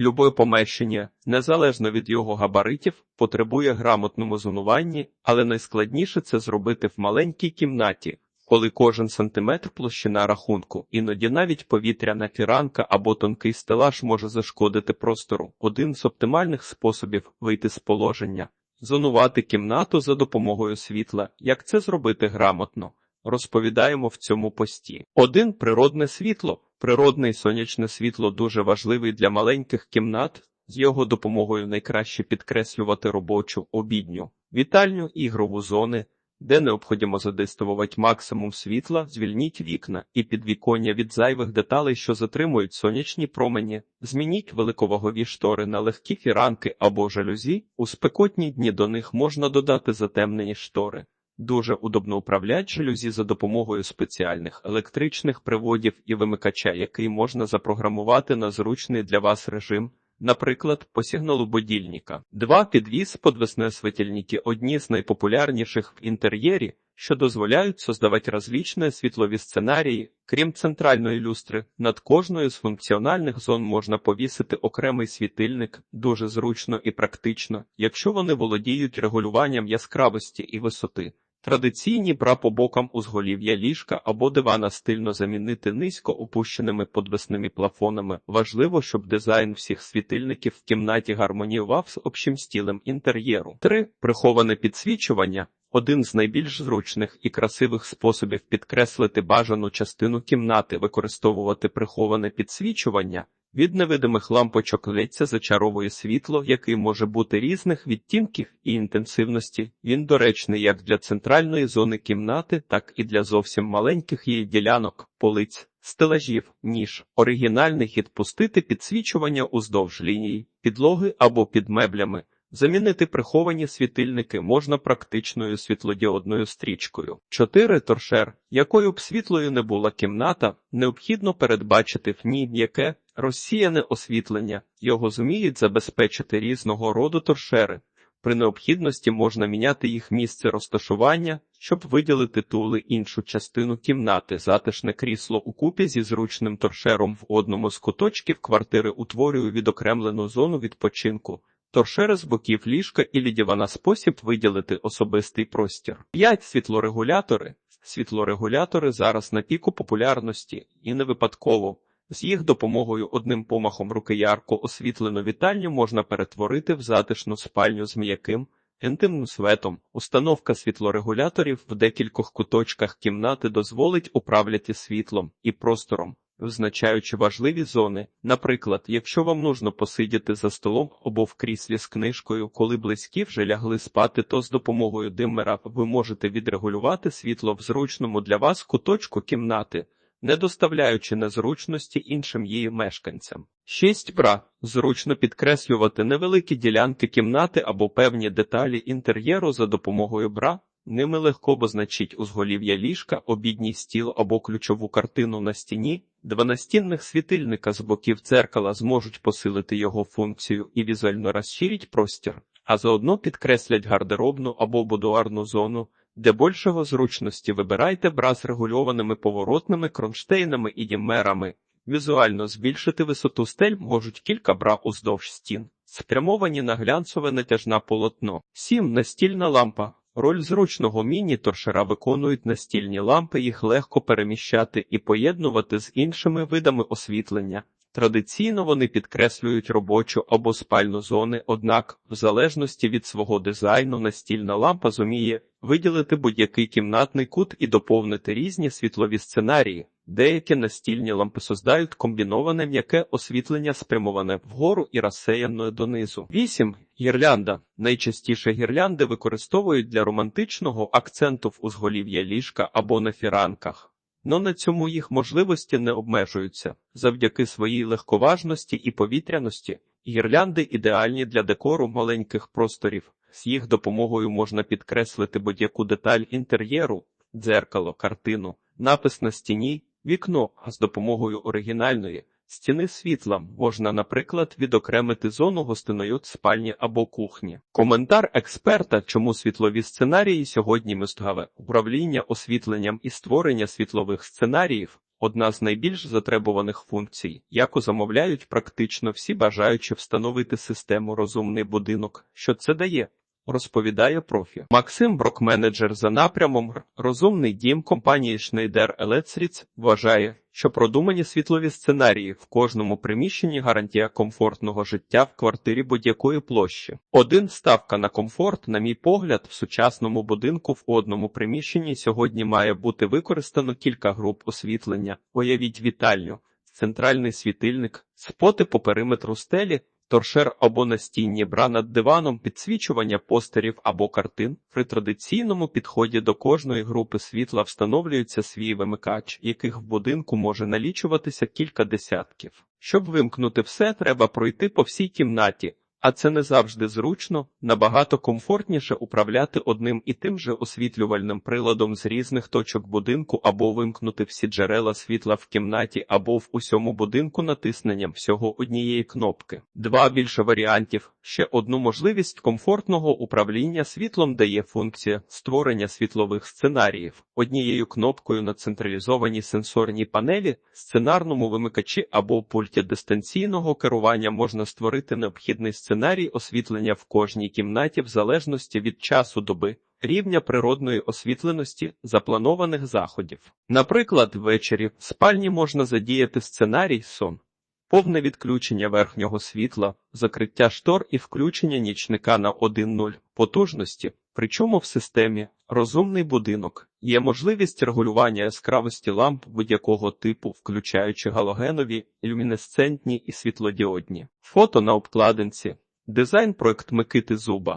Любе помещення, незалежно від його габаритів, потребує грамотному зонуванні, але найскладніше це зробити в маленькій кімнаті, коли кожен сантиметр площина рахунку, іноді навіть повітряна фіранка або тонкий стелаж може зашкодити простору. Один з оптимальних способів вийти з положення зонувати кімнату за допомогою світла. Як це зробити грамотно? Розповідаємо в цьому пості. Один природне світло. Природне сонячне світло дуже важливий для маленьких кімнат. З його допомогою найкраще підкреслювати робочу, обідню, вітальню, ігрову зони, де необхідно задействувати максимум світла, звільніть вікна і підвіконня від зайвих деталей, що затримують сонячні промені, змініть великовагові штори на легкі фіранки або жалюзі, у спекотні дні до них можна додати затемнені штори. Дуже удобно управляти жалюзі за допомогою спеціальних електричних приводів і вимикача, який можна запрограмувати на зручний для вас режим, наприклад, по сигналу будильника. Два підвіс подвесне світильники – одні з найпопулярніших в інтер'єрі, що дозволяють создавати розлічні світлові сценарії. Крім центральної люстри, над кожною з функціональних зон можна повісити окремий світильник, дуже зручно і практично, якщо вони володіють регулюванням яскравості і висоти. Традиційні бра по бокам узголів'я ліжка або дивана стильно замінити низько опущеними подвесними плафонами. Важливо, щоб дизайн всіх світильників в кімнаті гармоніював з общим стілем інтер'єру. 3. Приховане підсвічування. Один з найбільш зручних і красивих способів підкреслити бажану частину кімнати, використовувати приховане підсвічування. Від невидимих лампочок лється зачаровує світло, який може бути різних відтінків і інтенсивності. Він доречний як для центральної зони кімнати, так і для зовсім маленьких її ділянок, полиць, стелажів, ніж. Оригінальний хід пустити підсвічування уздовж лінії, підлоги або під меблями. Замінити приховані світильники можна практичною світлодіодною стрічкою. 4. торшер, якою б світлою не була кімната, необхідно передбачити в ній м'яке, розсіяне освітлення, його зуміють забезпечити різного роду торшери. При необхідності можна міняти їх місце розташування, щоб виділити тули іншу частину кімнати. Затишне крісло у купі зі зручним торшером в одному з куточків квартири утворює відокремлену зону відпочинку. Торшери з боків ліжка і лідівана спосіб виділити особистий простір. 5. Світлорегулятори. Світлорегулятори зараз на піку популярності і не випадково. З їх допомогою одним помахом руки ярко освітлену вітальню можна перетворити в затишну спальню з м'яким, інтимним светом. Установка світлорегуляторів в декількох куточках кімнати дозволить управляти світлом і простором, визначаючи важливі зони. Наприклад, якщо вам нужно посидіти за столом або в кріслі з книжкою, коли близькі вже лягли спати, то з допомогою диммера ви можете відрегулювати світло в зручному для вас куточку кімнати не доставляючи незручності іншим її мешканцям. 6. Бра зручно підкреслювати невеликі ділянки кімнати або певні деталі інтер'єру за допомогою бра. Ними легко обозначить узголів'я ліжка, обідній стіл або ключову картину на стіні. Два настінних світильника з боків дзеркала зможуть посилити його функцію і візуально розширить простір, а заодно підкреслять гардеробну або будуарну зону. Для більшого зручності вибирайте бра з регульованими поворотними кронштейнами і дімерами. Візуально збільшити висоту стель можуть кілька бра уздовж стін, спрямовані на глянцеве натяжне полотно. 7. Настільна лампа. Роль зручного міні-торшера виконують настільні лампи, їх легко переміщати і поєднувати з іншими видами освітлення. Традиційно вони підкреслюють робочу або спальну зони, однак, в залежності від свого дизайну, настільна лампа зуміє виділити будь-який кімнатний кут і доповнити різні світлові сценарії. Деякі настільні лампи создають комбіноване м'яке освітлення, спрямоване вгору і розсеяне донизу. 8. Гірлянда. Найчастіше гірлянди використовують для романтичного акценту в узголів'я ліжка або на фіранках. Но на цьому їх можливості не обмежуються. Завдяки своїй легковажності і повітряності гірлянди ідеальні для декору маленьких просторів. З їх допомогою можна підкреслити будь-яку деталь інтер'єру, дзеркало, картину, напис на стіні, вікно, а з допомогою оригінальної стіни світла можна, наприклад, відокремити зону гостиної спальні або кухні. Коментар експерта, чому світлові сценарії сьогодні мистгаве управління освітленням і створення світлових сценаріїв. Одна з найбільш затребуваних функцій, яку замовляють практично всі бажаючі встановити систему розумний будинок. Що це дає? Розповідає профі. Максим Брок, менеджер за напрямом розумний дім компанії Schneider Electric, вважає, що продумані світлові сценарії в кожному приміщенні гарантія комфортного життя в квартирі будь-якої площі. Один ставка на комфорт, на мій погляд, в сучасному будинку в одному приміщенні сьогодні має бути використано кілька груп освітлення. Уявіть вітальню, центральний світильник, споти по периметру стелі, торшер або настінні бра над диваном, підсвічування постерів або картин. При традиційному підході до кожної групи світла встановлюється свій вимикач, яких в будинку може налічуватися кілька десятків. Щоб вимкнути все, треба пройти по всій кімнаті. А це не завжди зручно, набагато комфортніше управляти одним і тим же освітлювальним приладом з різних точок будинку або вимкнути всі джерела світла в кімнаті або в усьому будинку натисненням всього однієї кнопки. Два більше варіантів. Ще одну можливість комфортного управління світлом дає функція створення світлових сценаріїв. Однією кнопкою на централізованій сенсорній панелі, сценарному вимикачі або пульті дистанційного керування можна створити необхідний сценарій освітлення в кожній кімнаті в залежності від часу доби. Рівня природної освітленості запланованих заходів. Наприклад, ввечері в спальні можна задіяти сценарій сон, повне відключення верхнього світла, закриття штор і включення нічника на 1.0 потужності. Причому в системі розумний будинок є можливість регулювання яскравості ламп будь-якого типу, включаючи галогенові, люмінесцентні і світлодіодні. Фото на обкладинці. Дизайн проект Микити Зуба.